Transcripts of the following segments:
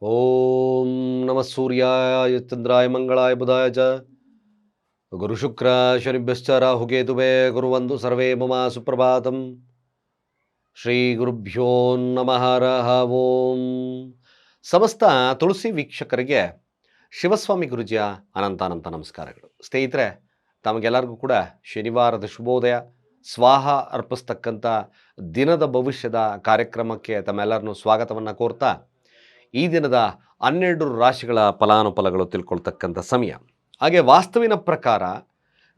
ಓಂ ನಮಃ ಸೂರ್ಯಾಯ, ಚಂದ್ರಾಯ ಮಂಗಳಾಯ, ಬುಧಾಯ ಚ. ಗುರುಶುಕ್ರ ಶನಿಭ್ಯಶ್ಚ ರಾಹುಕೇತುವೆ ಗುರುವಂದು ಸರ್ವೇ ಮಮ ಸುಪ್ರಭಾತಂ. ಶ್ರೀ ಗುರುಭ್ಯೋ ನಮಃ ರಹ ಓಂ. ಸಮಸ್ತ ತುಳಸಿ ವೀಕ್ಷಕರಿಗೆ ಶಿವಸ್ವಾಮಿ ಗುರುಜಿಯ ಅನಂತಾನಂತ ನಮಸ್ಕಾರಗಳು. ಸ್ನೇಹಿತರೆ, ತಮಗೆಲ್ಲರಿಗೂ ಕೂಡ ಶನಿವಾರದ ಶುಭೋದಯ, ಸ್ವಾಹ ಅರ್ಪಿಸ್ತಕ್ಕಂಥ ದಿನದ ಭವಿಷ್ಯದ ಕಾರ್ಯಕ್ರಮಕ್ಕೆ ತಮ್ಮೆಲ್ಲರನ್ನು ಸ್ವಾಗತವನ್ನು ಕೋರ್ತಾ ಈ ದಿನದ ಹನ್ನೆರಡು ರಾಶಿಗಳ ಫಲಾನುಫಲಗಳು ತಿಳ್ಕೊಳ್ತಕ್ಕಂಥ ಸಮಯ. ಹಾಗೆ ವಾಸ್ತವಿನ ಪ್ರಕಾರ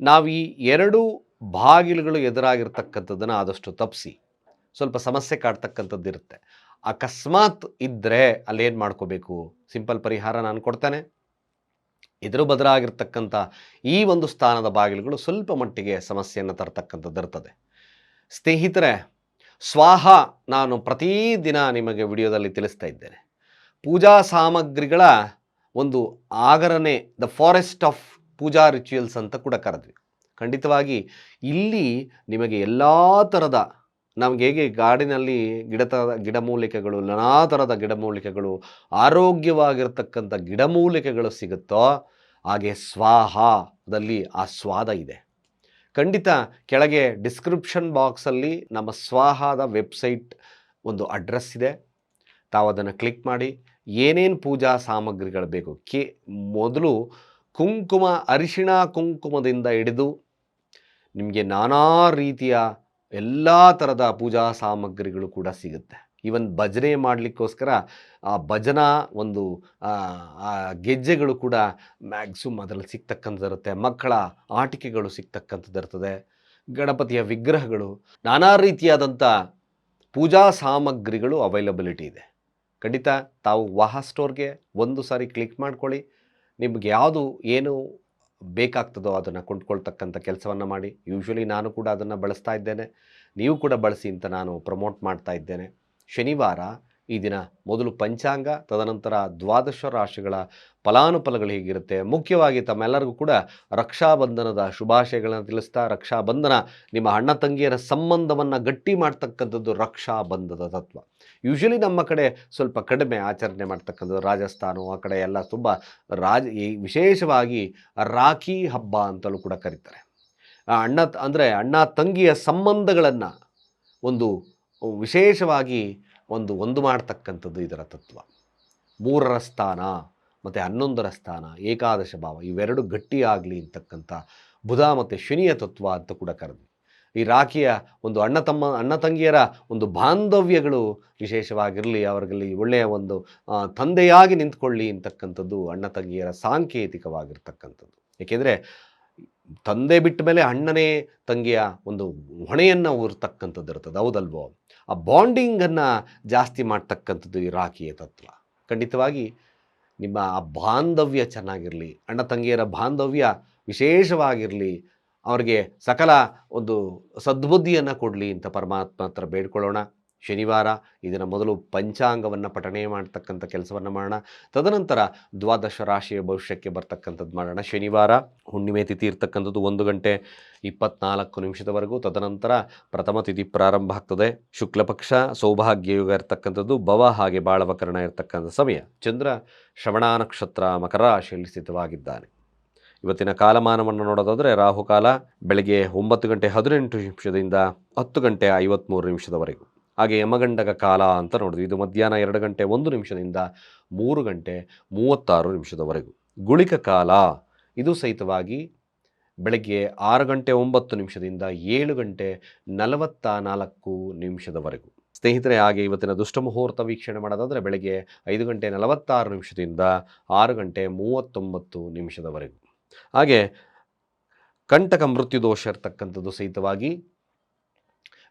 ನಾವು ಈ ಎರಡು ಬಾಗಿಲುಗಳು ಎದುರಾಗಿರ್ತಕ್ಕಂಥದ್ದನ್ನು ಆದಷ್ಟು ತಪ್ಪಿಸಿ. ಸ್ವಲ್ಪ ಸಮಸ್ಯೆ ಕಾಡ್ತಕ್ಕಂಥದ್ದು ಇರುತ್ತೆ. ಅಕಸ್ಮಾತ್ ಇದ್ದರೆ ಅಲ್ಲೇನು ಮಾಡ್ಕೋಬೇಕು? ಸಿಂಪಲ್ ಪರಿಹಾರ ನಾನು ಕೊಡ್ತೇನೆ. ಎದುರು ಬದಲಾಗಿರ್ತಕ್ಕಂಥ ಈ ಒಂದು ಸ್ಥಾನದ ಬಾಗಿಲುಗಳು ಸ್ವಲ್ಪ ಮಟ್ಟಿಗೆ ಸಮಸ್ಯೆಯನ್ನು ತರ್ತಕ್ಕಂಥದ್ದು ಇರ್ತದೆ. ಸ್ನೇಹಿತರೆ, ಸ್ವಾಹ ನಾನು ಪ್ರತಿದಿನ ನಿಮಗೆ ವಿಡಿಯೋದಲ್ಲಿ ತಿಳಿಸ್ತಾ ಇದ್ದೇನೆ. ಪೂಜಾ ಸಾಮಗ್ರಿಗಳ ಒಂದು ಆಗರನೆ the forest of puja rituals ಅಂತ ಕೂಡ ಕರೆದ್ವಿ. ಖಂಡಿತವಾಗಿ ಇಲ್ಲಿ ನಿಮಗೆ ಎಲ್ಲ ಥರದ ನಮ್ಗೆ ಹೇಗೆ ಗಾಡಿನಲ್ಲಿ ಗಿಡತ ಗಿಡಮೂಲಿಕೆಗಳು ನಾನಾ ಥರದ ಗಿಡಮೂಲಿಕೆಗಳು ಆರೋಗ್ಯವಾಗಿರ್ತಕ್ಕಂಥ ಗಿಡಮೂಲಿಕೆಗಳು ಸಿಗುತ್ತೋ, ಹಾಗೆ ಸ್ವಾಹದಲ್ಲಿ ಆ ಸ್ವಾದ ಇದೆ. ಖಂಡಿತ ಕೆಳಗೆ ಡಿಸ್ಕ್ರಿಪ್ಷನ್ ಬಾಕ್ಸಲ್ಲಿ ನಮ್ಮ ಸ್ವಾಹದ ವೆಬ್ಸೈಟ್ ಒಂದು ಅಡ್ರೆಸ್ ಇದೆ. ತಾವು ಅದನ್ನು ಕ್ಲಿಕ್ ಮಾಡಿ ಏನೇನು ಪೂಜಾ ಸಾಮಗ್ರಿಗಳು ಬೇಕು? ಕೆ, ಮೊದಲು ಕುಂಕುಮ, ಅರಿಶಿಣ ಕುಂಕುಮದಿಂದ ಹಿಡಿದು ನಿಮಗೆ ನಾನಾ ರೀತಿಯ ಎಲ್ಲ ಥರದ ಪೂಜಾ ಸಾಮಗ್ರಿಗಳು ಕೂಡ ಸಿಗುತ್ತೆ. ಈವನ್ ಭಜನೆ ಮಾಡಲಿಕ್ಕೋಸ್ಕರ ಆ ಭಜನಾ ಒಂದು ಗೆಜ್ಜೆಗಳು ಕೂಡ ಮ್ಯಾಕ್ಸಿಮಮ್ ಅದರಲ್ಲಿ ಸಿಗ್ತಕ್ಕಂಥದ್ದಿರುತ್ತೆ ಮಕ್ಕಳ ಆಟಿಕೆಗಳು ಸಿಗ್ತಕ್ಕಂಥದ್ದಿರ್ತದೆ ಗಣಪತಿಯ ವಿಗ್ರಹಗಳು, ನಾನಾ ರೀತಿಯಾದಂಥ ಪೂಜಾ ಸಾಮಗ್ರಿಗಳು ಅವೈಲಬಿಲಿಟಿ ಇದೆ. ಖಂಡಿತ ತಾವು ವಾಹ ಸ್ಟೋರ್ಗೆ ಒಂದು ಸಾರಿ ಕ್ಲಿಕ್ ಮಾಡ್ಕೊಳ್ಳಿ. ನಿಮ್ಗೆ ಯಾವುದು ಏನು ಬೇಕಾಗ್ತದೋ ಅದನ್ನು ಕೊಂಡ್ಕೊಳ್ತಕ್ಕಂಥ ಕೆಲಸವನ್ನು ಮಾಡಿ. ಯೂಶ್ವಲಿ ನಾನು ಕೂಡ ಅದನ್ನು ಬಳಸ್ತಾ ಇದ್ದೇನೆ. ನೀವು ಕೂಡ ಬಳಸಿ ಅಂತ ನಾನು ಪ್ರಮೋಟ್ ಮಾಡ್ತಾ ಇದ್ದೇನೆ. ಶನಿವಾರ ಈ ದಿನ ಮೊದಲು ಪಂಚಾಂಗ, ತದನಂತರ ದ್ವಾದಶ ರಾಶಿಗಳ ಫಲಾನುಫಲಗಳು ಹೀಗಿರುತ್ತೆ? ಮುಖ್ಯವಾಗಿ ತಮ್ಮೆಲ್ಲರಿಗೂ ಕೂಡ ರಕ್ಷಾಬಂಧನದ ಶುಭಾಶಯಗಳನ್ನು ತಿಳಿಸ್ತಾ, ರಕ್ಷಾಬಂಧನ ನಿಮ್ಮ ಅಣ್ಣ ತಂಗಿಯರ ಸಂಬಂಧವನ್ನು ಗಟ್ಟಿ ಮಾಡ್ತಕ್ಕಂಥದ್ದು ರಕ್ಷಾಬಂಧದ ತತ್ವ. ಯೂಶಲಿ ನಮ್ಮ ಕಡೆ ಸ್ವಲ್ಪ ಕಡಿಮೆ ಆಚರಣೆ ಮಾಡ್ತಕ್ಕಂಥದ್ದು ರಾಜಸ್ಥಾನ ಆ ಕಡೆ ಎಲ್ಲ ತುಂಬ ರಾಜ ವಿಶೇಷವಾಗಿ ರಾಖಿ ಹಬ್ಬ ಅಂತಲೂ ಕೂಡ ಕರೀತಾರೆ. ಅಣ್ಣ ಅಂದರೆ ಅಣ್ಣ ತಂಗಿಯ ಸಂಬಂಧಗಳನ್ನು ಒಂದು ವಿಶೇಷವಾಗಿ ಒಂದು ಒಂದು ಮಾಡ್ತಕ್ಕಂಥದ್ದು ಇದರ ತತ್ವ. ಮೂರರ ಸ್ಥಾನ ಮತ್ತು ಹನ್ನೊಂದರ ಸ್ಥಾನ, ಏಕಾದಶ ಭಾವ ಇವೆರಡು ಗಟ್ಟಿಯಾಗಲಿ ಅಂತಕ್ಕಂಥ ಬುಧ ಮತ್ತು ಶನಿಯ ತತ್ವ ಅಂತ ಕೂಡ ಕರೆದ್ವಿ. ಈ ರಾಖಿಯ ಒಂದು ಅಣ್ಣ ತಮ್ಮ, ಅಣ್ಣ ತಂಗಿಯರ ಒಂದು ಬಾಂಧವ್ಯಗಳು ವಿಶೇಷವಾಗಿರಲಿ, ಅವರಲ್ಲಿ ಒಳ್ಳೆಯ ಒಂದು ತಂದೆಯಾಗಿ ನಿಂತ್ಕೊಳ್ಳಿ ಅಂತಕ್ಕಂಥದ್ದು ಅಣ್ಣ ತಂಗಿಯರ ಸಾಂಕೇತಿಕವಾಗಿರ್ತಕ್ಕಂಥದ್ದು. ಏಕೆಂದರೆ ತಂದೆ ಬಿಟ್ಟ ಮೇಲೆ ಅಣ್ಣನೇ ತಂಗಿಯ ಒಂದು ಹೊಣೆಯನ್ನು ಊರ್ತಕ್ಕಂಥದ್ದು ಇರ್ತದೆ, ಹೌದಲ್ವೋ? ಆ ಬಾಂಡಿಂಗನ್ನು ಜಾಸ್ತಿ ಮಾಡ್ತಕ್ಕಂಥದ್ದು ಈ ರಾಖಿಯ ತತ್ವ. ಖಂಡಿತವಾಗಿ ನಿಮ್ಮ ಆ ಬಾಂಧವ್ಯ ಚೆನ್ನಾಗಿರಲಿ, ಅಣ್ಣ ತಂಗಿಯರ ಬಾಂಧವ್ಯ ವಿಶೇಷವಾಗಿರಲಿ, ಅವರಿಗೆ ಸಕಲ ಒಂದು ಸದ್ಬುದ್ಧಿಯನ್ನು ಕೊಡಲಿ ಅಂತ ಪರಮಾತ್ಮ ಹತ್ರ ಬೇಡ್ಕೊಳ್ಳೋಣ. ಶನಿವಾರ ಇದರ ಮೊದಲು ಪಂಚಾಂಗವನ್ನು ಪಠಣೆ ಮಾಡ್ತಕ್ಕಂಥ ಕೆಲಸವನ್ನು ಮಾಡೋಣ. ತದನಂತರ ದ್ವಾದಶ ರಾಶಿಯ ಭವಿಷ್ಯಕ್ಕೆ ಬರ್ತಕ್ಕಂಥದ್ದು ಮಾಡೋಣ. ಶನಿವಾರ ಹುಣ್ಣಿಮೆ ತಿಥಿ ಇರ್ತಕ್ಕಂಥದ್ದು ಒಂದು ಗಂಟೆ ಇಪ್ಪತ್ನಾಲ್ಕು ನಿಮಿಷದವರೆಗೂ. ತದನಂತರ ಪ್ರಥಮ ತಿಥಿ ಪ್ರಾರಂಭ ಆಗ್ತದೆ. ಶುಕ್ಲಪಕ್ಷ ಸೌಭಾಗ್ಯ ಯುಗ ಇರ್ತಕ್ಕಂಥದ್ದು ಭವ ಹಾಗೆ ಬಾಳವಕರಣ ಇರತಕ್ಕಂಥ ಸಮಯ. ಚಂದ್ರ ಶ್ರವಣ ನಕ್ಷತ್ರ ಮಕರ ರಾಶಿಯಲ್ಲಿ ಸ್ಥಿತವಾಗಿದ್ದಾನೆ. ಇವತ್ತಿನ ಕಾಲಮಾನವನ್ನು ನೋಡೋದಾದರೆ ರಾಹುಕಾಲ ಬೆಳಗ್ಗೆ ಒಂಬತ್ತು ಗಂಟೆ ಹದಿನೆಂಟು ನಿಮಿಷದಿಂದ ಹತ್ತು ಗಂಟೆ ಐವತ್ತ್ಮೂರು ನಿಮಿಷದವರೆಗೂ. ಹಾಗೆ ಯಮಗಂಡಕ ಕಾಲ ಅಂತ ನೋಡಿದ್ವಿ. ಇದು ಮಧ್ಯಾಹ್ನ ಎರಡು ಗಂಟೆ ಒಂದು ನಿಮಿಷದಿಂದ ಮೂರು ಗಂಟೆ ಮೂವತ್ತಾರು ನಿಮಿಷದವರೆಗೂ. ಗುಳಿಕ ಕಾಲ. ಇದು ಸಹಿತವಾಗಿ ಬೆಳಗ್ಗೆ ಆರು ಗಂಟೆ ಒಂಬತ್ತು ನಿಮಿಷದಿಂದ ಏಳು ಗಂಟೆ ನಲವತ್ತ ನಾಲ್ಕು ನಿಮಿಷದವರೆಗೂ. ಸ್ನೇಹಿತರೆ, ಹಾಗೆ ಇವತ್ತಿನ ದುಷ್ಟ ಮುಹೂರ್ತ ವೀಕ್ಷಣೆ ಮಾಡೋದಾದರೆ ಬೆಳಗ್ಗೆ ಐದು ಗಂಟೆ ನಲವತ್ತಾರು ನಿಮಿಷದಿಂದ ಆರು ಗಂಟೆ ಮೂವತ್ತೊಂಬತ್ತು ನಿಮಿಷದವರೆಗೂ. ಹಾಗೆ ಕಂಟಕ ಮೃತ್ಯು ದೋಷ ಇರ್ತಕ್ಕಂಥದ್ದು ಸಹಿತವಾಗಿ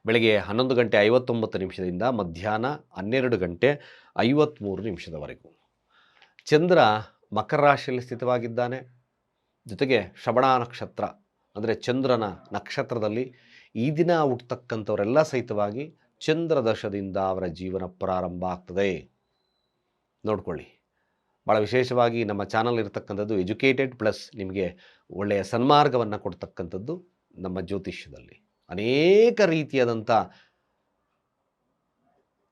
ಬೆಳಗ್ಗೆ ಹನ್ನೊಂದು ಗಂಟೆ ಐವತ್ತೊಂಬತ್ತು ನಿಮಿಷದಿಂದ ಮಧ್ಯಾಹ್ನ ಹನ್ನೆರಡು ಗಂಟೆ ಐವತ್ತ್ಮೂರು ನಿಮಿಷದವರೆಗೂ. ಚಂದ್ರ ಮಕರ ರಾಶಿಯಲ್ಲಿ ಸ್ಥಿತವಾಗಿದ್ದಾನೆ. ಜೊತೆಗೆ ಶ್ರವಣ ನಕ್ಷತ್ರ, ಅಂದರೆ ಚಂದ್ರನ ನಕ್ಷತ್ರದಲ್ಲಿ ಈ ದಿನ ಹುಟ್ಟತಕ್ಕಂಥವರೆಲ್ಲ ಸಹಿತವಾಗಿ ಚಂದ್ರ ದಶದಿಂದ ಅವರ ಜೀವನ ಪ್ರಾರಂಭ ಆಗ್ತದೆ. ನೋಡ್ಕೊಳ್ಳಿ. ಭಾಳ ವಿಶೇಷವಾಗಿ ನಮ್ಮ ಚಾನಲ್ ಇರತಕ್ಕಂಥದ್ದು ಎಜುಕೇಟೆಡ್ ಪ್ಲಸ್ ನಿಮಗೆ ಒಳ್ಳೆಯ ಸನ್ಮಾರ್ಗವನ್ನು ಕೊಡ್ತಕ್ಕಂಥದ್ದು ನಮ್ಮ ಜ್ಯೋತಿಷ್ಯದಲ್ಲಿ. ಅನೇಕ ರೀತಿಯಾದಂಥ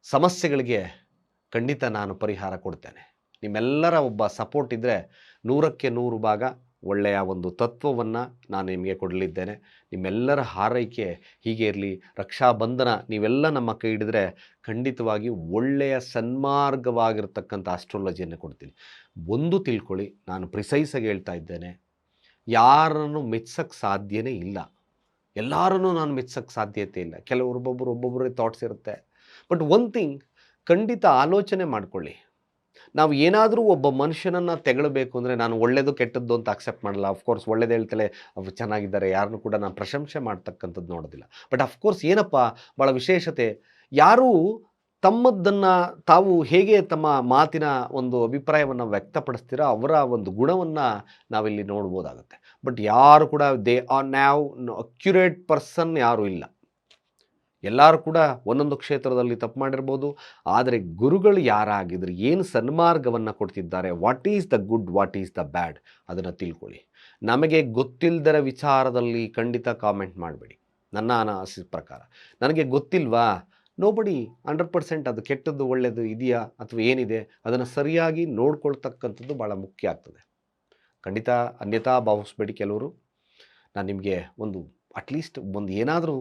ಸಮಸ್ಯೆಗಳಿಗೆ ಖಂಡಿತ ನಾನು ಪರಿಹಾರ ಕೊಡ್ತೇನೆ. ನಿಮ್ಮೆಲ್ಲರ ಒಬ್ಬ ಸಪೋರ್ಟ್ ಇದ್ದರೆ ನೂರಕ್ಕೆ ನೂರು ಭಾಗ ಒಳ್ಳೆಯ ಒಂದು ತತ್ವವನ್ನು ನಾನು ನಿಮಗೆ ಕೊಡಲಿದ್ದೇನೆ. ನಿಮ್ಮೆಲ್ಲರ ಹಾರೈಕೆ ಹೀಗೆ ಇರಲಿ ರಕ್ಷಾಬಂಧನ ನೀವೆಲ್ಲ ನಮ್ಮ ಕೈ ಹಿಡಿದ್ರೆ ಖಂಡಿತವಾಗಿ ಒಳ್ಳೆಯ ಸನ್ಮಾರ್ಗವಾಗಿರ್ತಕ್ಕಂಥ ಆಸ್ಟ್ರಾಲಜಿಯನ್ನು ಕೊಡ್ತೀನಿ. ಒಂದು ತಿಳ್ಕೊಳ್ಳಿ, ನಾನು ಪ್ರಿಸೈಸಾಗಿ ಹೇಳ್ತಾ ಇದ್ದೇನೆ, ಯಾರನ್ನು ಮೆಚ್ಚಕ್ಕೆ ಸಾಧ್ಯನೇ ಇಲ್ಲ. ಎಲ್ಲರನ್ನೂ ನಾನು ಮೆಚ್ಚಕ್ಕೆ ಸಾಧ್ಯತೆ ಇಲ್ಲ. ಕೆಲವೊಬ್ಬೊಬ್ಬರು ಒಬ್ಬೊಬ್ಬರೇ ಥಾಟ್ಸ್ ಇರುತ್ತೆ. ಬಟ್ ಒನ್ ಥಿಂಗ್ ಖಂಡಿತ ಆಲೋಚನೆ ಮಾಡಿಕೊಳ್ಳಿ. ನಾವು ಏನಾದರೂ ಒಬ್ಬ ಮನುಷ್ಯನನ್ನು ತೆಗಳಬೇಕು ಅಂದರೆ ನಾನು ಒಳ್ಳೆಯದು ಕೆಟ್ಟದ್ದು ಅಂತ ಅಕ್ಸೆಪ್ಟ್ ಮಾಡಲ್ಲ. ಅಫ್ಕೋರ್ಸ್ ಒಳ್ಳೇದು ಹೇಳ್ತಲೇ ಅವ್ರು ಚೆನ್ನಾಗಿದ್ದಾರೆ ಯಾರನ್ನು ಕೂಡ ನಾನು ಪ್ರಶಂಸೆ ಮಾಡ್ತಕ್ಕಂಥದ್ದು ನೋಡೋದಿಲ್ಲ. ಬಟ್ ಅಫ್ಕೋರ್ಸ್ ಏನಪ್ಪ ಭಾಳ ವಿಶೇಷತೆ, ಯಾರೂ ತಮ್ಮದ್ದನ್ನು ತಾವು ಹೇಗೆ ತಮ್ಮ ಮಾತಿನ ಒಂದು ಅಭಿಪ್ರಾಯವನ್ನು ವ್ಯಕ್ತಪಡಿಸ್ತೀರೋ, ಅವರ ಒಂದು ಗುಣವನ್ನು ನಾವಿಲ್ಲಿ ನೋಡ್ಬೋದಾಗುತ್ತೆ. ಬಟ್ ಯಾರು ಕೂಡ they are now accurate person ಯಾರೂ ಇಲ್ಲ. ಎಲ್ಲರೂ ಕೂಡ ಒಂದೊಂದು ಕ್ಷೇತ್ರದಲ್ಲಿ ತಪ್ಪು ಮಾಡಿರ್ಬೋದು. ಆದರೆ ಗುರುಗಳು ಯಾರಾಗಿದ್ರು, ಏನು ಸನ್ಮಾರ್ಗವನ್ನು ಕೊಡ್ತಿದ್ದಾರೆ what is the good what is the bad ಅದನ್ನು ತಿಳ್ಕೊಳ್ಳಿ. ನಮಗೆ ಗೊತ್ತಿಲ್ಲದರ ವಿಚಾರದಲ್ಲಿ ಖಂಡಿತ ಕಾಮೆಂಟ್ ಮಾಡಬೇಡಿ. ನನ್ನ ಅನಾಸಿದ ಪ್ರಕಾರ. ನನಗೆ ಗೊತ್ತಿಲ್ವಾ? ನೋಬಡಿ ಹಂಡ್ರೆಡ್ ಪರ್ಸೆಂಟ್ ಅದು ಕೆಟ್ಟದ್ದು ಒಳ್ಳೆಯದು ಇದೆಯಾ? ಅಥವಾ ಏನಿದೆ? ಅದನ್ನು ಸರಿಯಾಗಿ ನೋಡ್ಕೊಳ್ತಕ್ಕಂಥದ್ದು ಭಾಳ ಮುಖ್ಯ ಆಗ್ತದೆ. ಖಂಡಿತ ಅನ್ಯತಾ ಭಾವಿಸ್ಬೇಡಿ ಕೆಲವರು. ನಾನು ನಿಮಗೆ ಒಂದು ಅಟ್ಲೀಸ್ಟ್ ಒಂದು ಏನಾದರೂ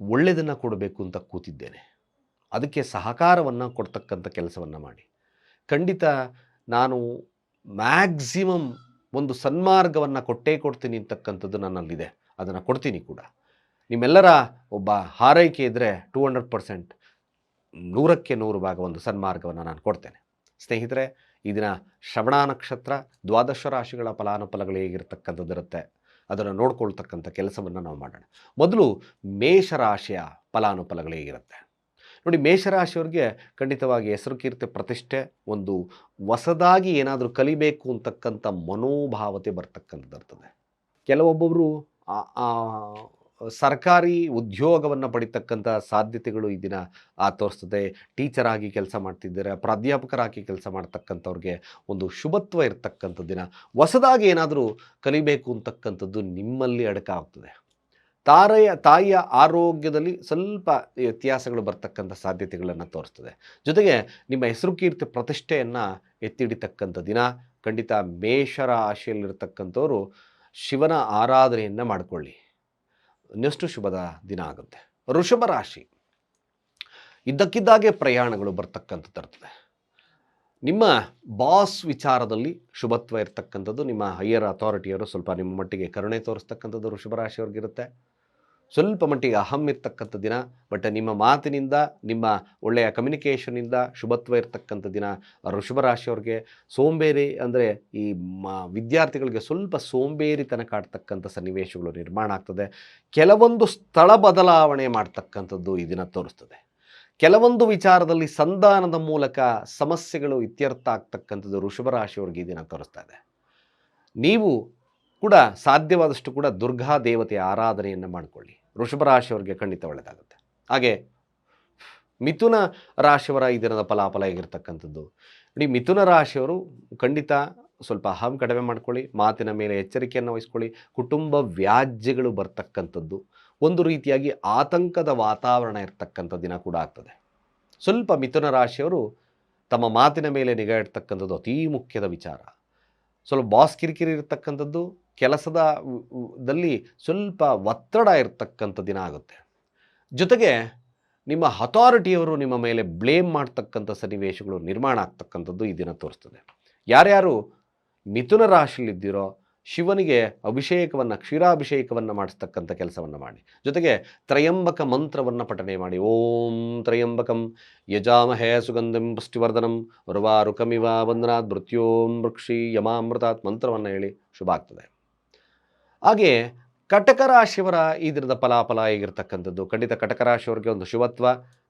ಒಳ್ಳೆಯದನ್ನು ಕೊಡಬೇಕು ಅಂತ ಕೂತಿದ್ದೇನೆ. ಅದಕ್ಕೆ ಸಹಕಾರವನ್ನು ಕೊಡ್ತಕ್ಕಂಥ ಕೆಲಸವನ್ನು ಮಾಡಿ. ಖಂಡಿತ ನಾನು ಮ್ಯಾಕ್ಸಿಮಮ್ ಒಂದು ಸನ್ಮಾರ್ಗವನ್ನು ಕೊಟ್ಟೇ ಕೊಡ್ತೀನಿ ಅಂತಕ್ಕಂಥದ್ದು ನನ್ನಲ್ಲಿದೆ. ಅದನ್ನು ಕೊಡ್ತೀನಿ ಕೂಡ. ನಿಮ್ಮೆಲ್ಲರ ಒಬ್ಬ ಹಾರೈಕೆ ಇದ್ದರೆ ಟೂ ಹಂಡ್ರೆಡ್ ಪರ್ಸೆಂಟ್ ನೂರಕ್ಕೆ ನೂರು ಭಾಗ ಒಂದು ಸನ್ಮಾರ್ಗವನ್ನು ನಾನು ಕೊಡ್ತೇನೆ. ಸ್ನೇಹಿತರೆ ಈ ದಿನ ಶ್ರವಣ ನಕ್ಷತ್ರ ದ್ವಾದಶ ರಾಶಿಗಳ ಫಲಾನುಫಲಗಳು ಹೇಗಿರ್ತಕ್ಕಂಥದ್ದಿರುತ್ತೆ ಅದನ್ನು ನೋಡ್ಕೊಳ್ತಕ್ಕಂಥ ಕೆಲಸವನ್ನು ನಾವು ಮಾಡೋಣ. ಮೊದಲು ಮೇಷರಾಶಿಯ ಫಲಾನುಫಲಗಳು ಹೇಗಿರುತ್ತೆ. ನೋಡಿ ಮೇಷರಾಶಿಯವ್ರಿಗೆ ಖಂಡಿತವಾಗಿ ಹೆಸರು ಕೀರ್ತಿ ಪ್ರತಿಷ್ಠೆ, ಒಂದು ಹೊಸದಾಗಿ ಏನಾದರೂ ಕಲಿಬೇಕು ಅಂತಕ್ಕಂಥ ಮನೋಭಾವತೆ ಬರ್ತಕ್ಕಂಥದ್ದು ಇರ್ತದೆ. ಕೆಲವೊಬ್ಬೊಬ್ಬರು ಸರ್ಕಾರಿ ಉದ್ಯೋಗವನ್ನು ಪಡಿತಕ್ಕಂಥ ಸಾಧ್ಯತೆಗಳು ಈ ದಿನ ತೋರಿಸ್ತದೆ. ಟೀಚರ್ ಆಗಿ ಕೆಲಸ ಮಾಡ್ತಿದ್ದಾರೆ, ಪ್ರಾಧ್ಯಾಪಕರಾಗಿ ಕೆಲಸ ಮಾಡ್ತಕ್ಕಂಥವ್ರಿಗೆ ಒಂದು ಶುಭತ್ವ ಇರತಕ್ಕಂಥ ದಿನ. ಹೊಸದಾಗಿ ಏನಾದರೂ ಕಲಿಬೇಕು ಅಂತಕ್ಕಂಥದ್ದು ನಿಮ್ಮಲ್ಲಿ ಅಡಕ ಆಗ್ತದೆ. ತಾರೆಯ, ತಾಯಿಯ ಆರೋಗ್ಯದಲ್ಲಿ ಸ್ವಲ್ಪ ವ್ಯತ್ಯಾಸಗಳು ಬರ್ತಕ್ಕಂಥ ಸಾಧ್ಯತೆಗಳನ್ನು ತೋರಿಸ್ತದೆ. ಜೊತೆಗೆ ನಿಮ್ಮ ಹೆಸರು ಕೀರ್ತಿ ಪ್ರತಿಷ್ಠೆಯನ್ನು ಎತ್ತಿಡಿತಕ್ಕಂಥ ದಿನ, ಖಂಡಿತ ಮೇಷರ ಆಶೆಯಲ್ಲಿರ್ತಕ್ಕಂಥವರು ಶಿವನ ಆರಾಧನೆಯನ್ನು ಮಾಡಿಕೊಳ್ಳಿ. ಇನ್ನಷ್ಟು ಶುಭದ ದಿನ ಆಗುತ್ತೆ. ಋಷಭ ರಾಶಿ. ಇದ್ದಕ್ಕಿದ್ದಾಗೆ ಪ್ರಯಾಣಗಳು ಬರ್ತಕ್ಕಂಥದ್ದು ಇರ್ತದೆ ನಿಮ್ಮ ಬಾಸ್ ವಿಚಾರದಲ್ಲಿ ಶುಭತ್ವ ಇರ್ತಕ್ಕಂಥದ್ದು, ನಿಮ್ಮ ಹೈಯರ್ ಅಥಾರಿಟಿಯವರು ಸ್ವಲ್ಪ ನಿಮ್ಮ ಮಟ್ಟಿಗೆ ಕರುಣೆ ತೋರಿಸ್ತಕ್ಕಂಥದ್ದು ವೃಷಭ ರಾಶಿಯವ್ರಿಗಿರುತ್ತೆ. ಸ್ವಲ್ಪ ಮಟ್ಟಿಗೆ ಅಹಂ ಇರ್ತಕ್ಕಂಥ ದಿನ ಬಟ್ ನಿಮ್ಮ ಮಾತಿನಿಂದ, ನಿಮ್ಮ ಒಳ್ಳೆಯ ಕಮ್ಯುನಿಕೇಷನಿಂದ ಶುಭತ್ವ ಇರ್ತಕ್ಕಂಥ ದಿನ ರಾಶಿಯವ್ರಿಗೆ ಸೋಂಬೇರಿ ಅಂದರೆ ಈ ವಿದ್ಯಾರ್ಥಿಗಳಿಗೆ ಸ್ವಲ್ಪ ಸೋಂಬೇರಿತನ ಕಾಡ್ತಕ್ಕಂಥ ಸನ್ನಿವೇಶಗಳು ನಿರ್ಮಾಣ ಆಗ್ತದೆ. ಕೆಲವೊಂದು ಸ್ಥಳ ಬದಲಾವಣೆ ಮಾಡ್ತಕ್ಕಂಥದ್ದು ಈ ದಿನ ತೋರಿಸ್ತದೆ. ಕೆಲವೊಂದು ವಿಚಾರದಲ್ಲಿ ಸಂಧಾನದ ಮೂಲಕ ಸಮಸ್ಯೆಗಳು ಇತ್ಯರ್ಥ ಆಗ್ತಕ್ಕಂಥದ್ದು ವೃಷಭ ರಾಶಿಯವ್ರಿಗೆ ಈ ದಿನ ತೋರಿಸ್ತಾ ಇದೆ. ನೀವು ಕೂಡ ಸಾಧ್ಯವಾದಷ್ಟು ಕೂಡ ದುರ್ಗಾ ದೇವತೆಯ ಆರಾಧನೆಯನ್ನು ಮಾಡಿಕೊಳ್ಳಿ. ವೃಷಭ ರಾಶಿಯವರಿಗೆ ಖಂಡಿತ ಒಳ್ಳೆಯದಾಗುತ್ತೆ. ಹಾಗೆ ಮಿಥುನ ರಾಶಿಯವರ ಈ ದಿನದ ಫಲಾಫಲ ಹೇಗಿರ್ತಕ್ಕಂಥದ್ದು? ನೋಡಿ ಮಿಥುನ ರಾಶಿಯವರು ಖಂಡಿತ ಸ್ವಲ್ಪ ಅಹಂ ಕಡಿಮೆ ಮಾಡ್ಕೊಳ್ಳಿ, ಮಾತಿನ ಮೇಲೆ ಎಚ್ಚರಿಕೆಯನ್ನು ವಹಿಸ್ಕೊಳ್ಳಿ, ಕುಟುಂಬ ವ್ಯಾಜ್ಯಗಳು ಬರ್ತಕ್ಕಂಥದ್ದು. ಒಂದು ರೀತಿಯಾಗಿ ಆತಂಕದ ವಾತಾವರಣ ಇರ್ತಕ್ಕಂಥ ದಿನ ಕೂಡ ಆಗ್ತದೆ. ಸ್ವಲ್ಪ ಮಿಥುನ ರಾಶಿಯವರು ತಮ್ಮ ಮಾತಿನ ಮೇಲೆ ನಿಗಾ ಇಡ್ತಕ್ಕಂಥದ್ದು ಅತೀ ಮುಖ್ಯದ ವಿಚಾರ. ಸ್ವಲ್ಪ ಬಾಸ್ ಕಿರಿಕಿರಿ ಇರ್ತಕ್ಕಂಥದ್ದು ಕೆಲಸದ ದಲ್ಲಿ ಸ್ವಲ್ಪ ಒತ್ತಡ ಇರ್ತಕ್ಕಂಥ ದಿನ ಆಗುತ್ತೆ. ಜೊತೆಗೆ ನಿಮ್ಮ ಅಥಾರಿಟಿಯವರು ನಿಮ್ಮ ಮೇಲೆ ಬ್ಲೇಮ್ ಮಾಡ್ತಕ್ಕಂಥ ಸನ್ನಿವೇಶಗಳು ನಿರ್ಮಾಣ ಆಗ್ತಕ್ಕಂಥದ್ದು ಈ ದಿನ ತೋರಿಸ್ತದೆ. ಯಾರ್ಯಾರು ಮಿಥುನ ರಾಶಿಯಲ್ಲಿದ್ದೀರೋ ಶಿವನಿಗೆ ಅಭಿಷೇಕವನ್ನು, ಕ್ಷೀರಾಭಿಷೇಕವನ್ನು ಮಾಡಿಸ್ತಕ್ಕಂಥ ಕೆಲಸವನ್ನು ಮಾಡಿ. ಜೊತೆಗೆ ತ್ರಯಂಬಕ ಮಂತ್ರವನ್ನು ಪಠನೆ ಮಾಡಿ. ಓಂ ತ್ರಯಂಬಕಂ ಯಜಾಮಹೇ ಸುಗಂಧಂ ಪುಷ್ಟಿವರ್ಧನಂ ಉರ್ವಾರುಕಮಿವ ವಂದನಾತ್ ಮೃತ್ಯೋಂ ವೃಕ್ಷಿ ಯಮಾಮೃತಾತ್ ಮಂತ್ರವನ್ನು ಹೇಳಿ ಶುಭ ಆಗ್ತದೆ. ಹಾಗೆ ಕಟಕ ರಾಶಿಯವರ ದಿನದ ಫಲಾಫಲ ಆಗಿರ್ತಕ್ಕಂಥದ್ದು ಖಂಡಿತ ಕಟಕ ರಾಶಿಯವರಿಗೆ ಒಂದು ಶುಭತ್ವ.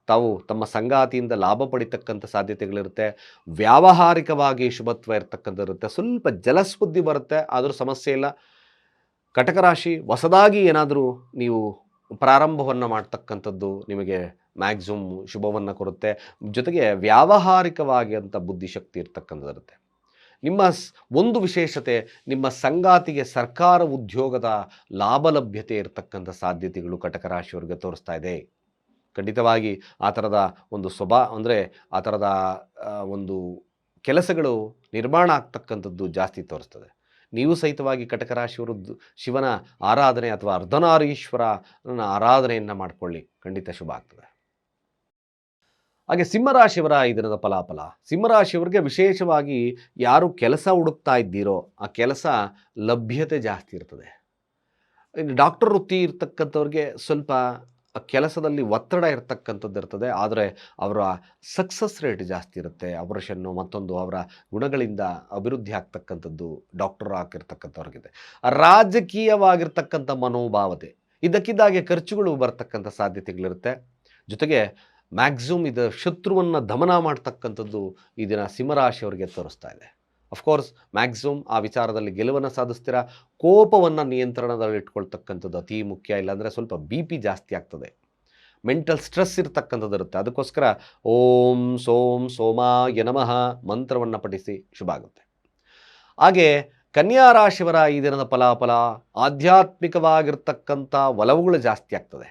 ತಾವು ತಮ್ಮ ಸಂಗಾತಿಯಿಂದ ಲಾಭ ಪಡಿತಕ್ಕಂಥ ಸಾಧ್ಯತೆಗಳಿರುತ್ತೆ. ವ್ಯಾವಹಾರಿಕವಾಗಿ ಶುಭತ್ವ ಇರ್ತಕ್ಕಂಥದ್ದು ಇರುತ್ತೆ ಸ್ವಲ್ಪ ಜಲಸ್ಬುದ್ಧಿ ಬರುತ್ತೆ, ಆದರೂ ಸಮಸ್ಯೆ ಇಲ್ಲ. ಕಟಕ ರಾಶಿ ಹೊಸದಾಗಿ ಏನಾದರೂ ನೀವು ಪ್ರಾರಂಭವನ್ನು ಮಾಡ್ತಕ್ಕಂಥದ್ದು ನಿಮಗೆ ಮ್ಯಾಕ್ಸಿಮಮ್ ಶುಭವನ್ನು ಕೊಡುತ್ತೆ. ಜೊತೆಗೆ ವ್ಯಾವಹಾರಿಕವಾಗಿ ಅಂತ ಬುದ್ಧಿಶಕ್ತಿ ಇರ್ತಕ್ಕಂಥದ್ದು ಇರುತ್ತೆ ನಿಮ್ಮ ಒಂದು ವಿಶೇಷತೆ, ನಿಮ್ಮ ಸಂಗಾತಿಗೆ ಸರ್ಕಾರ ಉದ್ಯೋಗದ ಲಾಭ ಲಭ್ಯತೆ ಇರತಕ್ಕಂಥ ಸಾಧ್ಯತೆಗಳು ಕಟಕ ರಾಶಿಯವರಿಗೆ ತೋರಿಸ್ತಾ ಇದೆ. ಖಂಡಿತವಾಗಿ ಆ ಥರದ ಒಂದು ಸ್ವಭಾ, ಅಂದರೆ ಆ ಥರದ ಒಂದು ಕೆಲಸಗಳು ನಿರ್ಮಾಣ ಆಗ್ತಕ್ಕಂಥದ್ದು ಜಾಸ್ತಿ ತೋರಿಸ್ತದೆ. ನೀವು ಸಹಿತವಾಗಿ ಕಟಕ ರಾಶಿಯವರು ಶಿವನ ಆರಾಧನೆ ಅಥವಾ ಅರ್ಧನಾರೀಶ್ವರನ ಆರಾಧನೆಯನ್ನು ಮಾಡಿಕೊಳ್ಳಿ. ಖಂಡಿತ ಶುಭ ಆಗ್ತದೆ. ಹಾಗೆ ಸಿಂಹರಾಶಿಯವರ ಈ ದಿನದ ಫಲಾಫಲ. ಸಿಂಹರಾಶಿಯವರಿಗೆ ವಿಶೇಷವಾಗಿ ಯಾರು ಕೆಲಸ ಹುಡುಕ್ತಾ ಇದ್ದೀರೋ ಆ ಕೆಲಸ ಲಭ್ಯತೆ ಜಾಸ್ತಿ ಇರ್ತದೆ. ಇನ್ನು ಡಾಕ್ಟರ್ ವೃತ್ತಿ ಇರ್ತಕ್ಕಂಥವ್ರಿಗೆ ಸ್ವಲ್ಪ ಆ ಕೆಲಸದಲ್ಲಿ ಒತ್ತಡ ಇರ್ತಕ್ಕಂಥದ್ದು ಇರ್ತದೆ. ಆದರೆ ಅವರ ಸಕ್ಸಸ್ ರೇಟ್ ಜಾಸ್ತಿ ಇರುತ್ತೆ. ಆಪರೇಷನ್ನು ಮತ್ತೊಂದು ಅವರ ಗುಣಗಳಿಂದ ಅಭಿವೃದ್ಧಿ ಆಗ್ತಕ್ಕಂಥದ್ದು ಡಾಕ್ಟರ್ ಆಗಿರ್ತಕ್ಕಂಥವ್ರಿಗಿದೆ. ರಾಜಕೀಯವಾಗಿರ್ತಕ್ಕಂಥ ಮನೋಭಾವತೆ. ಇದಕ್ಕಿದ್ದಾಗೆ ಖರ್ಚುಗಳು ಬರ್ತಕ್ಕಂಥ ಸಾಧ್ಯತೆಗಳಿರುತ್ತೆ. ಜೊತೆಗೆ ಮ್ಯಾಕ್ಸಿಮಮ್ ಇದು ಶತ್ರುವನ್ನು ದಮನ ಮಾಡ್ತಕ್ಕಂಥದ್ದು ಈ ದಿನ ಸಿಂಹರಾಶಿಯವರಿಗೆ ತೋರಿಸ್ತಾ ಇದೆ. ಅಫ್ಕೋರ್ಸ್ ಮ್ಯಾಕ್ಸಿಮಮ್ ಆ ವಿಚಾರದಲ್ಲಿ ಗೆಲುವನ್ನು ಸಾಧಿಸ್ತೀರಾ? ಕೋಪವನ್ನು ನಿಯಂತ್ರಣದಲ್ಲಿ ಇಟ್ಕೊಳ್ತಕ್ಕಂಥದ್ದು ಅತಿ ಮುಖ್ಯ. ಇಲ್ಲಾಂದರೆ ಸ್ವಲ್ಪ ಬಿ ಪಿ ಜಾಸ್ತಿ ಆಗ್ತದೆ. ಮೆಂಟಲ್ ಸ್ಟ್ರೆಸ್ ಇರ್ತಕ್ಕಂಥದ್ದು ಇರುತ್ತೆ. ಅದಕ್ಕೋಸ್ಕರ ಓಂ ಸೋಂ ಸೋಮಾಯ ನಮಃ ಮಂತ್ರವನ್ನು ಪಠಿಸಿ ಶುಭ ಆಗುತ್ತೆ ಹಾಗೆ ಕನ್ಯಾ ರಾಶಿಯವರ ಈ ದಿನದ ಫಲಾಫಲ ಆಧ್ಯಾತ್ಮಿಕವಾಗಿರ್ತಕ್ಕಂಥ ಒಲವುಗಳು ಜಾಸ್ತಿ ಆಗ್ತದೆ.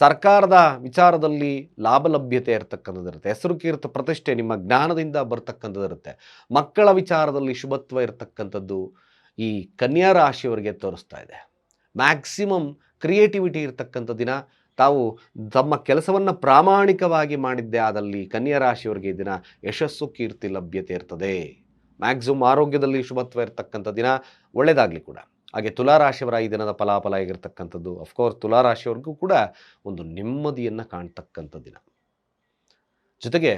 ಸರ್ಕಾರದ ವಿಚಾರದಲ್ಲಿ ಲಾಭ ಲಭ್ಯತೆ ಇರತಕ್ಕಂಥದ್ದು ಇರುತ್ತೆ. ಹೆಸರು ಕೀರ್ತಿ ಪ್ರತಿಷ್ಠೆ ನಿಮ್ಮ ಜ್ಞಾನದಿಂದ ಬರ್ತಕ್ಕಂಥದ್ದಿರುತ್ತೆ ಮಕ್ಕಳ ವಿಚಾರದಲ್ಲಿ ಶುಭತ್ವ ಇರತಕ್ಕಂಥದ್ದು ಈ ಕನ್ಯಾ ರಾಶಿಯವರಿಗೆ ತೋರಿಸ್ತಾ ಇದೆ. ಮ್ಯಾಕ್ಸಿಮಮ್ ಕ್ರಿಯೇಟಿವಿಟಿ ಇರತಕ್ಕಂಥ ದಿನ, ತಾವು ತಮ್ಮ ಕೆಲಸವನ್ನು ಪ್ರಾಮಾಣಿಕವಾಗಿ ಮಾಡಿದ್ದೆ ಆದಲ್ಲಿ ಕನ್ಯಾ ರಾಶಿಯವರಿಗೆ ದಿನ ಯಶಸ್ಸು, ಕೀರ್ತಿ, ಲಭ್ಯತೆ ಇರ್ತದೆ. ಮ್ಯಾಕ್ಸಿಮಮ್ ಆರೋಗ್ಯದಲ್ಲಿ ಶುಭತ್ವ ಇರತಕ್ಕಂಥ ದಿನ ಒಳ್ಳೆಯದಾಗಲಿ ಕೂಡ. ಹಾಗೆ ತುಲಾರಾಶಿಯವರ ಈ ದಿನದ ಫಲಾಫಲ ಆಗಿರ್ತಕ್ಕಂಥದ್ದು ಅಫ್ಕೋರ್ಸ್ ತುಲಾರಾಶಿಯವ್ರಿಗೂ ಕೂಡ ಒಂದು ನೆಮ್ಮದಿಯನ್ನು ಕಾಣ್ತಕ್ಕಂಥ ದಿನ. ಜೊತೆಗೆ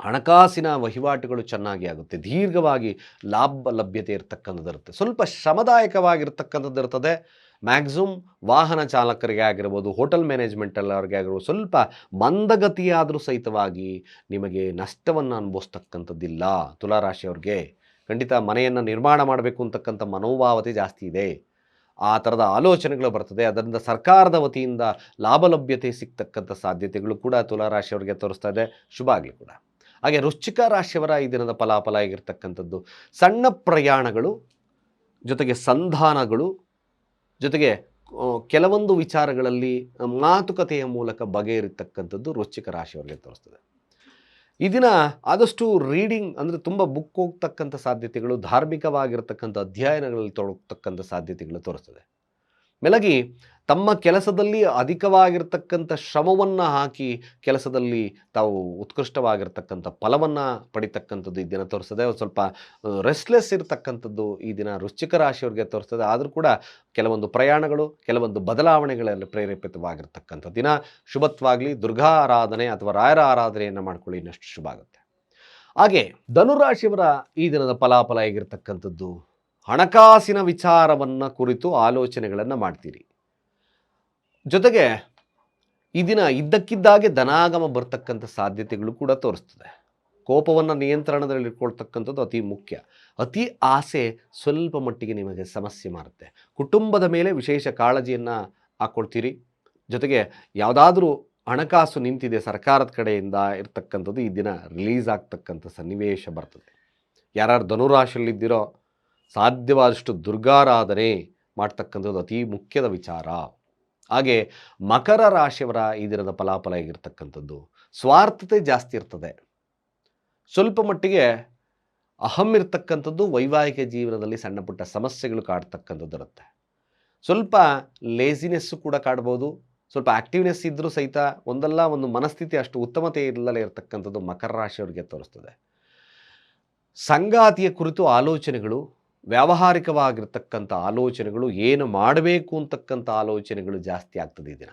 ಹಣಕಾಸಿನ ವಹಿವಾಟುಗಳು ಚೆನ್ನಾಗಿ ಆಗುತ್ತೆ. ದೀರ್ಘವಾಗಿ ಲಾಭ ಲಭ್ಯತೆ ಇರತಕ್ಕಂಥದ್ದು ಇರುತ್ತೆ. ಸ್ವಲ್ಪ ಶ್ರಮದಾಯಕವಾಗಿರ್ತಕ್ಕಂಥದ್ದು ಇರ್ತದೆ. ಮ್ಯಾಕ್ಸಿಮಮ್ ವಾಹನ ಚಾಲಕರಿಗೆ ಆಗಿರ್ಬೋದು, ಹೋಟೆಲ್ ಮ್ಯಾನೇಜ್ಮೆಂಟಲ್ಲವ್ರಿಗೆ ಆಗಿರ್ಬೋದು, ಸ್ವಲ್ಪ ಮಂದಗತಿಯಾದರೂ ಸಹಿತವಾಗಿ ನಿಮಗೆ ನಷ್ಟವನ್ನು ಅನುಭವಿಸ್ತಕ್ಕಂಥದ್ದಿಲ್ಲ ತುಲಾರಾಶಿಯವ್ರಿಗೆ. ಖಂಡಿತ ಮನೆಯನ್ನು ನಿರ್ಮಾಣ ಮಾಡಬೇಕು ಅಂತಕ್ಕಂಥ ಮನೋಭಾವತೆ ಜಾಸ್ತಿ ಇದೆ. ಆ ಥರದ ಆಲೋಚನೆಗಳು ಬರ್ತದೆ. ಅದರಿಂದ ಸರ್ಕಾರದ ವತಿಯಿಂದ ಲಾಭಲಭ್ಯತೆ ಸಿಗ್ತಕ್ಕಂಥ ಸಾಧ್ಯತೆಗಳು ಕೂಡ ತುಲಾರಾಶಿಯವರಿಗೆ ತೋರಿಸ್ತಾ ಇದೆ. ಶುಭ ಆಗಲಿ ಕೂಡ. ಹಾಗೆ ವೃಶ್ಚಿಕ ರಾಶಿಯವರ ಈ ದಿನದ ಫಲಾಫಲ ಆಗಿರ್ತಕ್ಕಂಥದ್ದು ಸಣ್ಣ ಪ್ರಯಾಣಗಳು, ಜೊತೆಗೆ ಸಂಧಾನಗಳು, ಜೊತೆಗೆ ಕೆಲವೊಂದು ವಿಚಾರಗಳಲ್ಲಿ ಮಾತುಕತೆಯ ಮೂಲಕ ಬಗೆಹರಿತಕ್ಕಂಥದ್ದು ವೃಶ್ಚಿಕ ರಾಶಿಯವರಿಗೆ ತೋರಿಸ್ತದೆ. ಈ ದಿನ ಆದಷ್ಟು ರೀಡಿಂಗ್ ಅಂದರೆ ತುಂಬ ಬುಕ್ ಹೋಗ್ತಕ್ಕಂಥ ಸಾಧ್ಯತೆಗಳು ಧಾರ್ಮಿಕವಾಗಿರ್ತಕ್ಕಂಥ ಅಧ್ಯಯನಗಳಲ್ಲಿ ತೊಡಗತಕ್ಕಂಥ ಸಾಧ್ಯತೆಗಳು ತೋರಿಸ್ತದೆ. ಮೇಲಾಗಿ, ತಮ್ಮ ಕೆಲಸದಲ್ಲಿ ಅಧಿಕವಾಗಿರ್ತಕ್ಕಂಥ ಶ್ರಮವನ್ನು ಹಾಕಿ ಕೆಲಸದಲ್ಲಿ ತಾವು ಉತ್ಕೃಷ್ಟವಾಗಿರ್ತಕ್ಕಂಥ ಫಲವನ್ನು ಪಡಿತಕ್ಕಂಥದ್ದು ಈ ದಿನ ತೋರಿಸ್ತದೆ. ಒಂದು ಸ್ವಲ್ಪ ರೆಸ್ಟ್ಲೆಸ್ ಇರತಕ್ಕಂಥದ್ದು ಈ ದಿನ ವೃಶ್ಚಿಕ ರಾಶಿಯವರಿಗೆ ತೋರಿಸ್ತದೆ. ಆದರೂ ಕೂಡ ಕೆಲವೊಂದು ಪ್ರಯಾಣಗಳು, ಕೆಲವೊಂದು ಬದಲಾವಣೆಗಳಲ್ಲಿ ಪ್ರೇರೇಪಿತವಾಗಿರ್ತಕ್ಕಂಥ ದಿನ. ಶುಭತ್ವಾಗಲಿ, ದುರ್ಗಾ ಆರಾಧನೆ ಅಥವಾ ರಾಯರ ಆರಾಧನೆಯನ್ನು ಮಾಡ್ಕೊಳ್ಳಿ. ಇನ್ನಷ್ಟು ಶುಭ ಆಗುತ್ತೆ. ಹಾಗೆ, ಧನುರಾಶಿಯವರ ಈ ದಿನದ ಫಲಾಫಲ ಹೇಗಿರ್ತಕ್ಕಂಥದ್ದು? ಹಣಕಾಸಿನ ವಿಚಾರವನ್ನು ಕುರಿತು ಆಲೋಚನೆಗಳನ್ನು ಮಾಡ್ತೀರಿ. ಜೊತೆಗೆ ಈ ದಿನ ಇದ್ದಕ್ಕಿದ್ದಾಗೆ ಧನಾಗಮ ಬರ್ತಕ್ಕಂಥ ಸಾಧ್ಯತೆಗಳು ಕೂಡ ತೋರಿಸ್ತದೆ. ಕೋಪವನ್ನು ನಿಯಂತ್ರಣದಲ್ಲಿ ಇಟ್ಕೊಳ್ತಕ್ಕಂಥದ್ದು ಅತಿ ಮುಖ್ಯ. ಅತಿ ಆಸೆ ಸ್ವಲ್ಪ ಮಟ್ಟಿಗೆ ನಿಮಗೆ ಸಮಸ್ಯೆ ಮಾಡುತ್ತೆ ಕುಟುಂಬದ ಮೇಲೆ ವಿಶೇಷ ಕಾಳಜಿಯನ್ನು ಹಾಕ್ಕೊಳ್ತೀರಿ ಜೊತೆಗೆ ಯಾವುದಾದ್ರೂ ಹಣಕಾಸು ನಿಂತಿದೆ ಸರ್ಕಾರದ ಕಡೆಯಿಂದ ಇರ್ತಕ್ಕಂಥದ್ದು ಈ ದಿನ ರಿಲೀಸ್ ಆಗ್ತಕ್ಕಂಥ ಸನ್ನಿವೇಶ ಬರ್ತದೆ. ಯಾರ್ಯಾರು ಧನುರಾಶಿಯಲ್ಲಿದ್ದೀರೋ ಸಾಧ್ಯವಾದಷ್ಟು ದುರ್ಗಾರಾಧನೆ ಮಾಡ್ತಕ್ಕಂಥದ್ದು ಅತಿ ಮುಖ್ಯದ ವಿಚಾರ. ಹಾಗೆ ಮಕರ ರಾಶಿಯವರ ಈ ದಿನದ ಫಲಾಫಲ ಆಗಿರ್ತಕ್ಕಂಥದ್ದು ಸ್ವಾರ್ಥತೆ ಜಾಸ್ತಿ ಇರ್ತದೆ. ಸ್ವಲ್ಪ ಮಟ್ಟಿಗೆ ಅಹಂ ಇರ್ತಕ್ಕಂಥದ್ದು ವೈವಾಹಿಕ ಜೀವನದಲ್ಲಿ ಸಣ್ಣ ಪುಟ್ಟ ಸಮಸ್ಯೆಗಳು ಕಾಡ್ತಕ್ಕಂಥದ್ದು ಇರುತ್ತೆ. ಸ್ವಲ್ಪ ಲೇಸಿನೆಸ್ಸು ಕೂಡ ಕಾಡ್ಬೋದು. ಸ್ವಲ್ಪ ಆ್ಯಕ್ಟಿವ್ನೆಸ್ ಇದ್ದರೂ ಸಹಿತ ಒಂದಲ್ಲ ಒಂದು ಮನಸ್ಥಿತಿ ಅಷ್ಟು ಉತ್ತಮತೆ ಇಲ್ಲದೆ ಇರತಕ್ಕಂಥದ್ದು ಮಕರ ರಾಶಿಯವರಿಗೆ ತೋರಿಸ್ತದೆ. ಸಂಗಾತಿಯ ಕುರಿತು ಆಲೋಚನೆಗಳು ವ್ಯಾವಹಾರಿಕವಾಗಿರ್ತಕ್ಕಂಥ ಆಲೋಚನೆಗಳು ಏನು ಮಾಡಬೇಕು ಅಂತಕ್ಕಂಥ ಆಲೋಚನೆಗಳು ಜಾಸ್ತಿ ಆಗ್ತದೆ ಈ ದಿನ.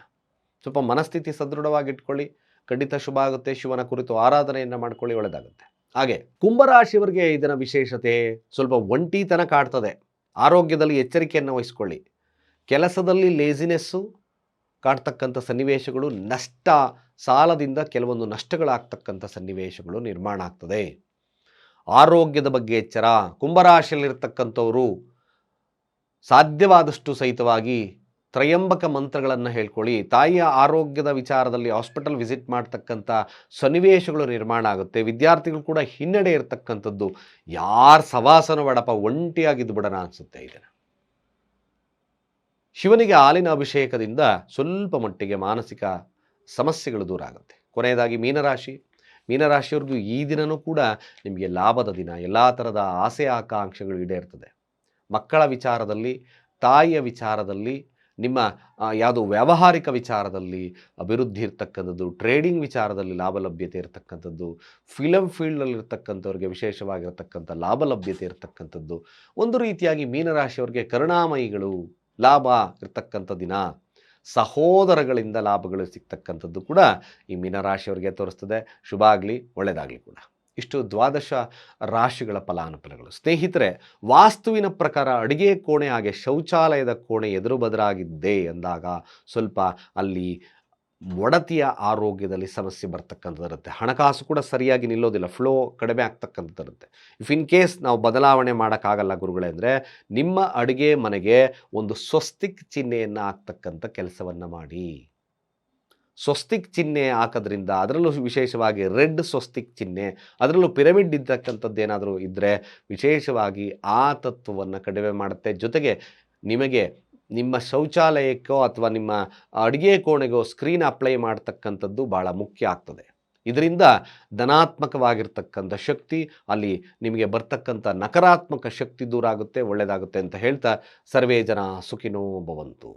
ಸ್ವಲ್ಪ ಮನಸ್ಥಿತಿ ಸದೃಢವಾಗಿಟ್ಕೊಳ್ಳಿ, ಖಂಡಿತ ಶುಭ ಆಗುತ್ತೆ, ಶಿವನ ಕುರಿತು ಆರಾಧನೆಯನ್ನು ಮಾಡ್ಕೊಳ್ಳಿ ಒಳ್ಳೆದಾಗುತ್ತೆ ಹಾಗೆ ಕುಂಭರಾಶಿಯವರಿಗೆ ಇದರ ವಿಶೇಷತೆ ಸ್ವಲ್ಪ ಒಂಟಿತನ ಕಾಡ್ತದೆ ಆರೋಗ್ಯದಲ್ಲಿ ಎಚ್ಚರಿಕೆಯನ್ನು ವಹಿಸ್ಕೊಳ್ಳಿ. ಕೆಲಸದಲ್ಲಿ ಲೇಸಿನೆಸ್ಸು ಕಾಡ್ತಕ್ಕಂಥ ಸನ್ನಿವೇಶಗಳು ನಷ್ಟ, ಸಾಲದಿಂದ ಕೆಲವೊಂದು ನಷ್ಟಗಳಾಗ್ತಕ್ಕಂಥ ಸನ್ನಿವೇಶಗಳು ನಿರ್ಮಾಣ ಆಗ್ತದೆ. ಆರೋಗ್ಯದ ಬಗ್ಗೆ ಎಚ್ಚರ, ಕುಂಭರಾಶಿಯಲ್ಲಿರ್ತಕ್ಕಂಥವರು ಸಾಧ್ಯವಾದಷ್ಟು ಸಹಿತವಾಗಿ ತ್ರಯಂಬಕ ಮಂತ್ರಗಳನ್ನು ಹೇಳ್ಕೊಳ್ಳಿ. ತಾಯಿಯ ಆರೋಗ್ಯದ ವಿಚಾರದಲ್ಲಿ ಹಾಸ್ಪಿಟಲ್ ವಿಸಿಟ್ ಮಾಡ್ತಕ್ಕಂಥ ಸನ್ನಿವೇಶಗಳು ನಿರ್ಮಾಣ ಆಗುತ್ತೆ. ವಿದ್ಯಾರ್ಥಿಗಳು ಕೂಡ ಹಿನ್ನಡೆ ಇರತಕ್ಕಂಥದ್ದು. ಯಾರ ಸವಾಸನ ಬೇಡಪ್ಪ ಒಂಟಿಯಾಗಿದ್ದು ಬಿಡೋಣ ಅನಿಸುತ್ತೆ ಇದನ್ನು. ಶಿವನಿಗೆ ಹಾಲಿನ ಅಭಿಷೇಕದಿಂದ ಸ್ವಲ್ಪ ಮಟ್ಟಿಗೆ ಮಾನಸಿಕ ಸಮಸ್ಯೆಗಳು ದೂರ ಆಗುತ್ತೆ. ಕೊನೆಯದಾಗಿ ಮೀನರಾಶಿ. ಮೀನರಾಶಿಯವ್ರಿಗೂ ಈ ದಿನವೂ ಕೂಡ ನಿಮಗೆ ಲಾಭದ ದಿನ, ಎಲ್ಲ ಥರದ ಆಸೆ ಆಕಾಂಕ್ಷೆಗಳು ಈಡೇರ್ತದೆ. ಮಕ್ಕಳ ವಿಚಾರದಲ್ಲಿ, ತಾಯಿಯ ವಿಚಾರದಲ್ಲಿ, ನಿಮ್ಮ ಯಾವುದು ವ್ಯಾವಹಾರಿಕ ವಿಚಾರದಲ್ಲಿ ಅಭಿವೃದ್ಧಿ ಇರ್ತಕ್ಕಂಥದ್ದು ಟ್ರೇಡಿಂಗ್ ವಿಚಾರದಲ್ಲಿ ಲಾಭ ಲಭ್ಯತೆ ಇರತಕ್ಕಂಥದ್ದು ಫಿಲಮ್ ಫೀಲ್ಡ್ನಲ್ಲಿ ಇರ್ತಕ್ಕಂಥವ್ರಿಗೆ ವಿಶೇಷವಾಗಿರ್ತಕ್ಕಂಥ ಲಾಭ ಲಭ್ಯತೆ ಇರತಕ್ಕಂಥದ್ದು, ಒಂದು ರೀತಿಯಾಗಿ ಮೀನರಾಶಿಯವ್ರಿಗೆ ಕರುಣಾಮಯಿಗಳು, ಲಾಭ ಇರತಕ್ಕಂಥ ದಿನ. ಸಹೋದರಗಳಿಂದ ಲಾಭಗಳು ಸಿಗ್ತಕ್ಕಂಥದ್ದು ಕೂಡ ಈ ಮೀನರಾಶಿಯವರಿಗೆ ತೋರಿಸ್ತದೆ. ಶುಭ ಆಗಲಿ ಒಳ್ಳೆಯದಾಗಲಿ ಕೂಡ. ಇಷ್ಟು ದ್ವಾದಶ ರಾಶಿಗಳ ಫಲಾನುಫಲಗಳು ಸ್ನೇಹಿತರೆ, ವಾಸ್ತುವಿನ ಪ್ರಕಾರ ಅಡುಗೆ ಕೋಣೆ ಹಾಗೆ ಶೌಚಾಲಯದ ಕೋಣೆ ಎದುರು ಬದಲಾಗಿದ್ದೆ ಎಂದಾಗ ಸ್ವಲ್ಪ ಅಲ್ಲಿ ಮೊಡತಿಯ ಆರೋಗ್ಯದಲ್ಲಿ ಸಮಸ್ಯೆ ಬರ್ತಕ್ಕಂಥದ್ದಿರುತ್ತೆ. ಹಣಕಾಸು ಕೂಡ ಸರಿಯಾಗಿ ನಿಲ್ಲೋದಿಲ್ಲ. ಫ್ಲೋ ಕಡಿಮೆ ಆಗ್ತಕ್ಕಂಥದ್ದಿರುತ್ತೆ. ಇಫ್ ಇನ್ ಕೇಸ್ ನಾವು ಬದಲಾವಣೆ ಮಾಡೋಕ್ಕಾಗಲ್ಲ ಗುರುಗಳೇ ಅಂದರೆ, ನಿಮ್ಮ ಅಡುಗೆ ಮನೆಗೆ ಒಂದು ಸ್ವಸ್ತಿಕ್ ಚಿಹ್ನೆಯನ್ನು ಹಾಕ್ತಕ್ಕಂಥ ಕೆಲಸವನ್ನು ಮಾಡಿ. ಸ್ವಸ್ತಿಕ್ ಚಿಹ್ನೆ ಹಾಕೋದ್ರಿಂದ ಅದರಲ್ಲೂ ವಿಶೇಷವಾಗಿ ರೆಡ್ ಸ್ವಸ್ತಿಕ್ ಚಿಹ್ನೆ, ಅದರಲ್ಲೂ ಪಿರಮಿಡ್ ಇದ್ದಕ್ಕಂಥದ್ದು ಏನಾದರೂ ಇದ್ದರೆ ವಿಶೇಷವಾಗಿ ಆ ತತ್ವವನ್ನು ಕಡಿಮೆ ಮಾಡುತ್ತೆ. ಜೊತೆಗೆ ನಿಮಗೆ ನಿಮ್ಮ ಶೌಚಾಲಯಕ್ಕೋ ಅಥವಾ ನಿಮ್ಮ ಅಡುಗೆ ಕೋಣೆಗೋ ಸ್ಕ್ರೀನ್ ಅಪ್ಲೈ ಮಾಡ್ತಕ್ಕಂಥದ್ದು ಭಾಳ ಮುಖ್ಯ ಆಗ್ತದೆ. ಇದರಿಂದ ಧನಾತ್ಮಕವಾಗಿರ್ತಕ್ಕಂಥ ಶಕ್ತಿ, ಅಲ್ಲಿ ನಿಮಗೆ ಬರ್ತಕ್ಕಂಥ ನಕಾರಾತ್ಮಕ ಶಕ್ತಿ ದೂರ ಆಗುತ್ತೆ ಒಳ್ಳೆಯದಾಗುತ್ತೆ ಅಂತ ಹೇಳ್ತಾ ಸರ್ವೇ ಜನ ಸುಖಿನೋ ಭವಂತು.